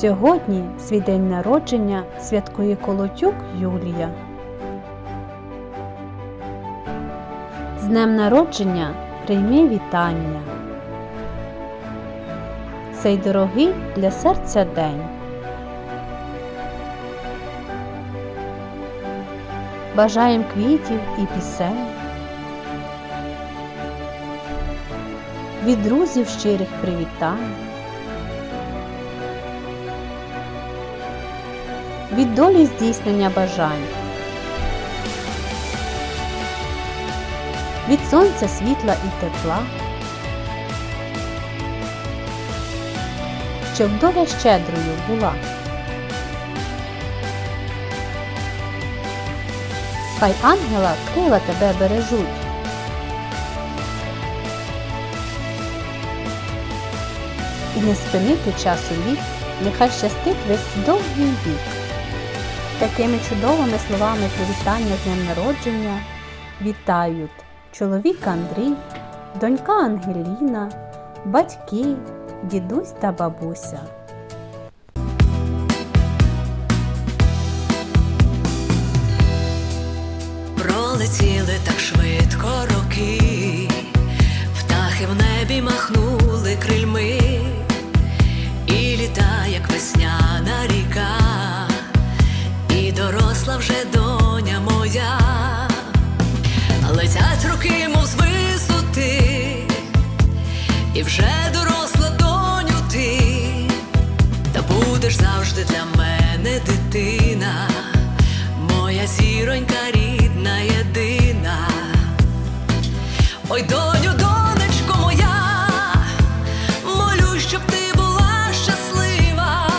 Сьогодні свій день народження святкує Колотюк Юлія. З днем народження прийми вітання. Цей дорогий для серця день. Бажаєм квітів і пісень. Від друзів щирих привітань. Від долі здійснення бажань. Від сонця світла і тепла. Щоб доля щедрою була. Хай ангела крила тебе бережуть. І не спинити часу вік, нехай щастить весь довгий вік. Такими чудовими словами привітання з днем народження вітають чоловік Андрій, донька Ангеліна, батьки, дідусь та бабуся. Пролетіли так швидко роки, вже доросла доню ти, та будеш завжди для мене дитина, моя зіронька рідна єдина. Ой, доню, донечко моя, молю, щоб ти була щаслива,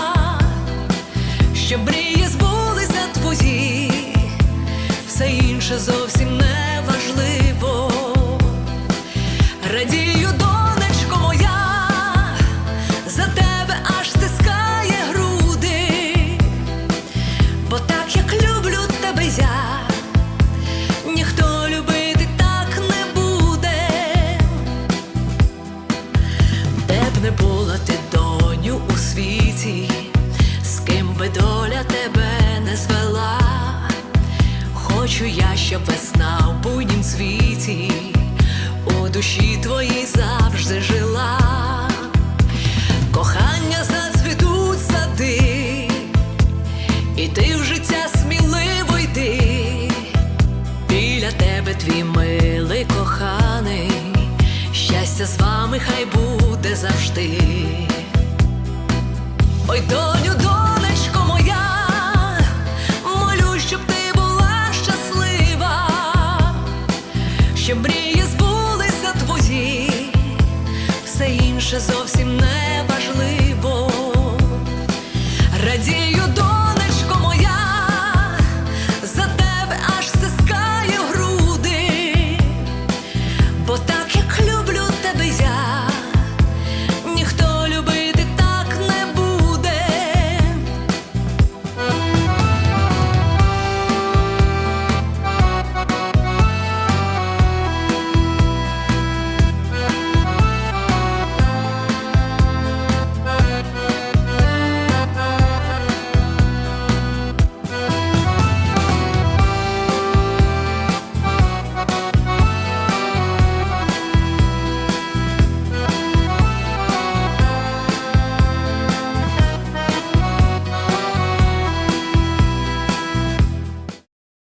щоб мрії збулися твої, все інше зовсім не важливо. Радію, Хочу я, щоб весна в буйнім світі у душі твоїй завжди жила. Кохання зацвітуть сади, і ти в життя сміливо йди. Біля тебе твій милий коханий, щастя з вами хай буде завжди. Ой, доню, донечко щоб мрії збулися твої, все інше зовсім не важливо. Радію